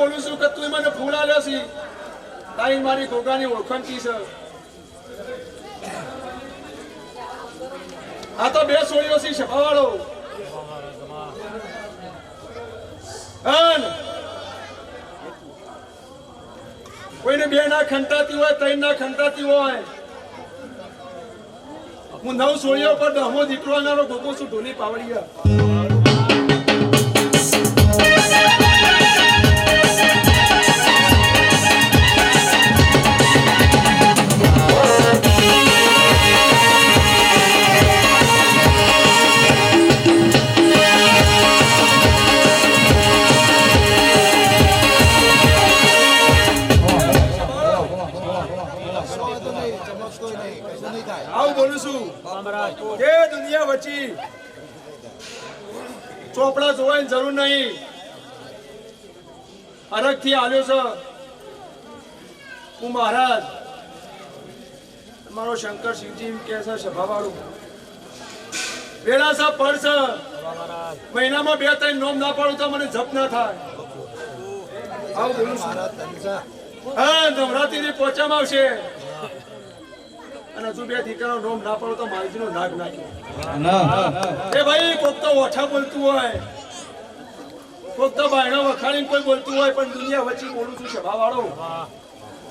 બોલું છું કે તું મને આલ્યો છે. તારી મારી ગોગાની ઓળખાણ છે? આ તો બે સોળીઓ છે સભાવાળો કોઈને બે ના ખંતાતી હોય, ત્રણ ના ખંતાતી હોય. હું નવ સોળીઓ પર દહમો દીકરો આનારો ગોકો છું, ઢોલી પાવડિયા. ચોપડા જોવાની જરૂર નહીં. અરગથી આવ્યો છે. હું મહારાજ. મારો શંકર શિવજી કે છે, સભાવાળું. વેળાસા પડ છે. મહિનામાં બે ત્રણ નોમ ના પાડું તો મને જપ ના થાય. આવું બોલું હા નવરાત્રી પોચામાં આવશે. અને હજુ બે દીકરાનો નોમ ના પડો તો માલજીનો નાગ નાખ્યો. એ ભાઈ કોક તો ઓછા બોલતું હોય. કોક તો બાયણો વખાણીને કોઈ બોલતું હોય પણ દુનિયા વચ્ચે બોલું છું સભા વાળો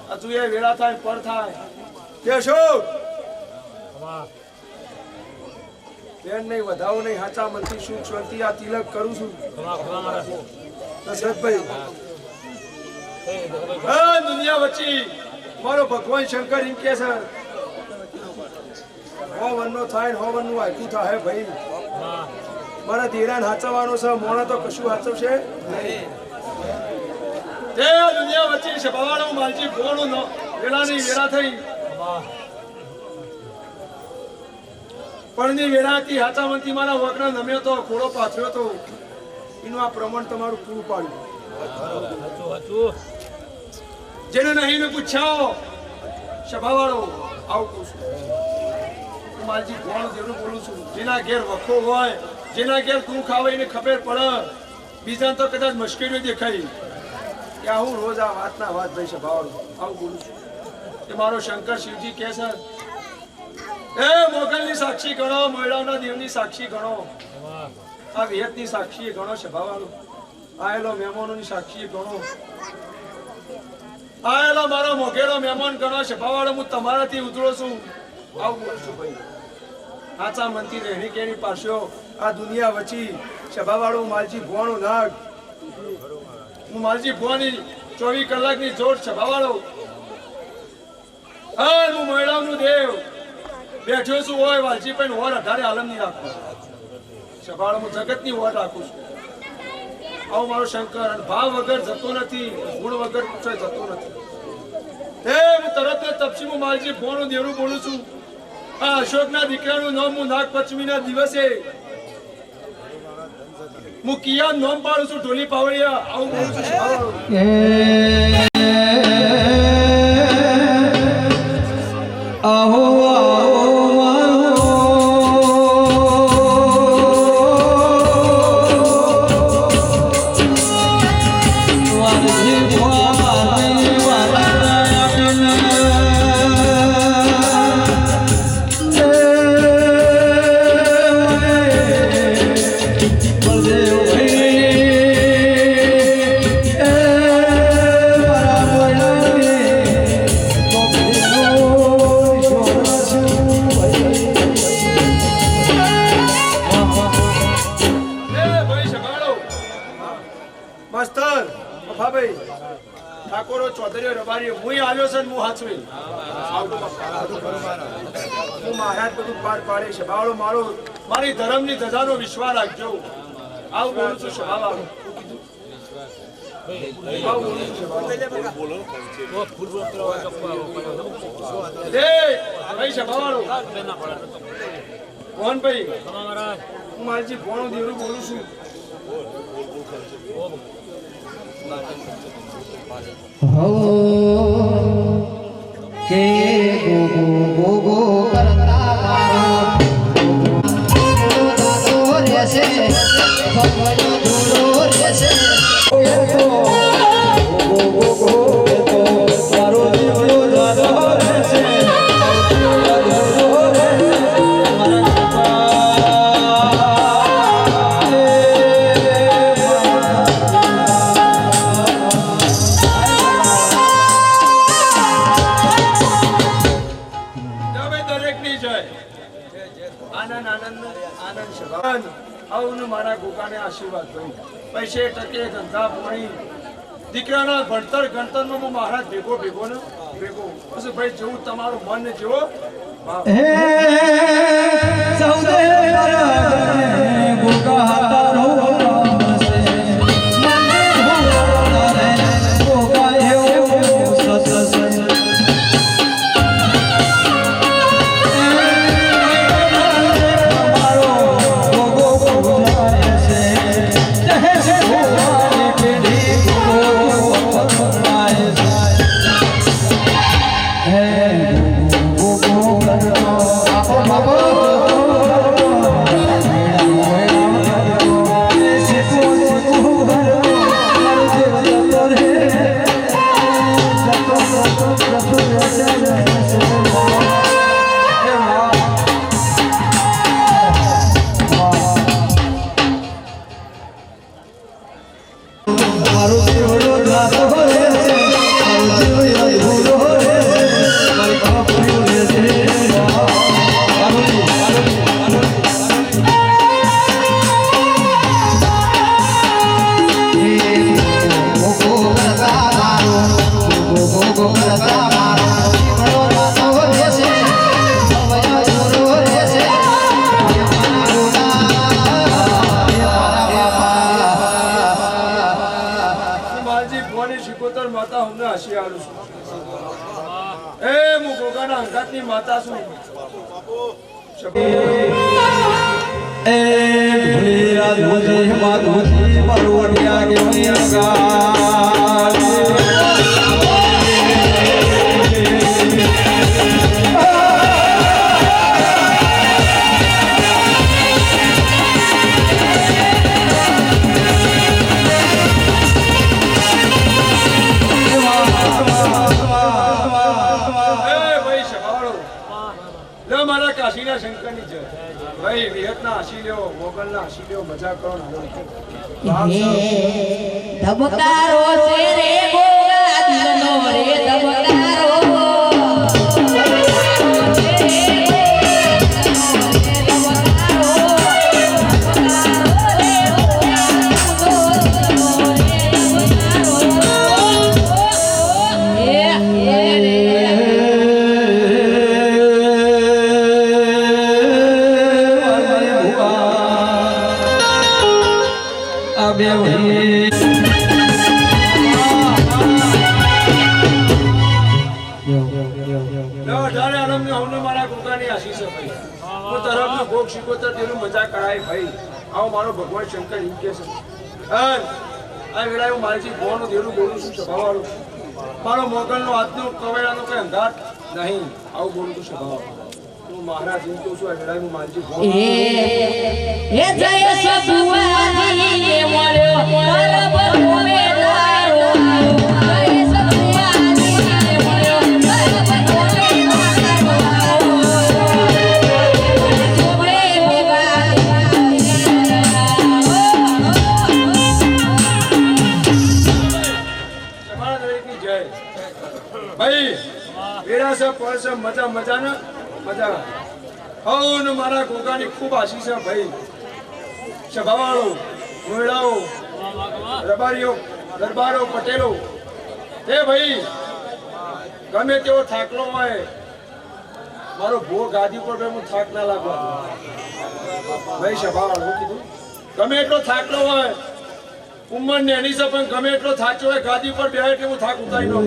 હજુ એ વેળા થાય પર થાય. કે બેન નહીં વધાવો નહીં હાચા મનથી સુખ શાંતિ આ તિલક કરું છું. દશરથભાઈ. દુનિયા વચ્ચે મારો ભગવાન શંકર એમ કે છે હો વનનો થાય ને હો આખું થાય ભાઈ. મારા ધીરાન હાચવવાનો છે મોણા તો કશું હાચવશે નહીં. તે દુનિયા વચ્ચે સભાવાળો માલજી ભોણું વેળાની વેળા થઈ. પણની વેળાથી હાચામંતી મારા વગર નમ્યો તો ખોળો પાથર્યો તો. એનું આ પ્રમાણ તમારું પૂરું પાડ્યું. જેને નહીં ને પૂછ્યાઓ સભાવાળો આવું કહું છું. માલજી ભોણ જેવું બોલું છું? જેના ઘેર વખો હોય, જેના ઘેર તું ખાવે એને ખબર પડે. બીજા તો કદાચ મુશ્કેલીઓ દેખાય. કે હું રોજ આ વાતના વાત ભાઈ સભાવાળો. આવું બોલું છું. એ મારો શંકર શિવજી કે છે, એ મોગલની સાક્ષી ગણો, મહિલાઓના દેવની સાક્ષી ગણો. આ વિહતની સાક્ષી ગણો સભાવાળો. આયેલો મહેમાનોની સાક્ષી ગણો. આયેલો મારો મોગેલો મહેમાન ગણો, સભાવાળો, હું તમારાથી ઉતરો છું. આવું બોલું છું ભાઈ. સાચા મનથી રહેણી કેણી પાસ્યો આ દુનિયા વચ્ચે સભાવાળો માલજી ભુવાનો નાગ. હું માલજી ભુવાની ચોવીસ કલાકની જોડ સભાવાળો. હા હું મહિલાઓનું દેવ. બેઠો છું હોય વાલજી, પણ હોર અઢારે આલમ નહીં રાખું. સભાવાળો હું જગતની હોર રાખું છું. આવું મારો શંકર અને ભાવ વગર જતો નથી, ગુણ વગર જતો નથી. હે, હું તરત જ તપસીમાં માલજી ભોણું દેવરું બોલું છું. આ અશોકના દીકરાનું નામ હું નાગપંચમીના દિવસે હું કિયા નોમ પાડું છું ઢોલી પાવળિયા આવું બોલું છું. આહો આહો ચૌધરી હું આવ્યો છે હું હાચવી. હું મહારાજ બધું પાર પાડે છે. બાવળો મારો, મારી ધર્મની ધજાનો વિશ્વાસ રાખજો. આવું બોલું છું સભાવાળો. આવું મોહનભાઈ હું મારજી ભોણો દેવરું બોલું છું. કે આનંદ આનંદ આનંદ શબાન આવું મારા ગોકાને આશીર્વાદ કરું પૈસે ટકે ધંધા પોણી દીકરાના ભણતર ગણતરનો નો મહારાજ ભેગો ભેગો ને, ભેગો. બસ ભાઈ, જેવું તમારું મન જેવો હે આલું છું. એ, હું ગોગાના અંગાતની માતા છું. એ ભૂલિયા ધોજે માધોજી પરવડિયા કે એ લે શંકરની જય. ભાઈ, વિહતના હસી લ્યો મોગલના હસી લ્યો મજા કરો ધબકારો રે ગોગા તેનું મજા કરાય ભાઈ. આવો મારો ભગવાન શંકર એમ કે છે. આ વેળાએ હું મારી ભોવાનું દેરું બોલું છું સભાવાળું? મારો મોગલનો આજનો કવેરાનો કઈ અંધાર નહીં. આવું બોલું છું સભાવાળું. હે જય સબુઆની મળ્યો. જય. ભાઈ વેરા છે પળ છે મજા મજા ને મજા હઉ ને મારા ગોગાની ખૂબ આશીષ છે ભાઈ. સભાવાળો મોયડાઓ રબારીઓ દરબારો પટેલો. એ ભાઈ ગમે તેવો થાકલો હોય મારો ભો ગાદી પર હું થાક ના લાગવા ભાઈ સભાવાળો કીધું ગમે એટલો થાકલો હોય ઉંમર ને એની છે પણ ગમે એટલો થાચો હોય ગાદી પર બેહાય એટલે હું થાક ઉતારી દઉં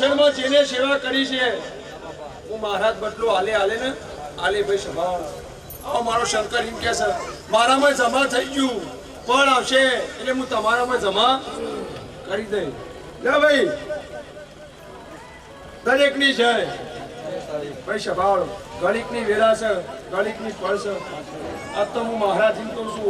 અસરમાં જેને સેવા કરી છે, હું મહારાજ બદલો હાલે હાલે ને, હાલે ભાઈ સભાવાળો આવો મારો શંકર એમ કે છે, મારામાં જમા થઈ ગયું, પણ આવશે. એટલે હું તમારામાં જમા કરી દઈ લે ભાઈ, દરેકની જય. ભાઈ સભાવાળો ગણિતની વેલા છે, ગણિતની ફળ છે. આ તો હું મહારાજ કહું છું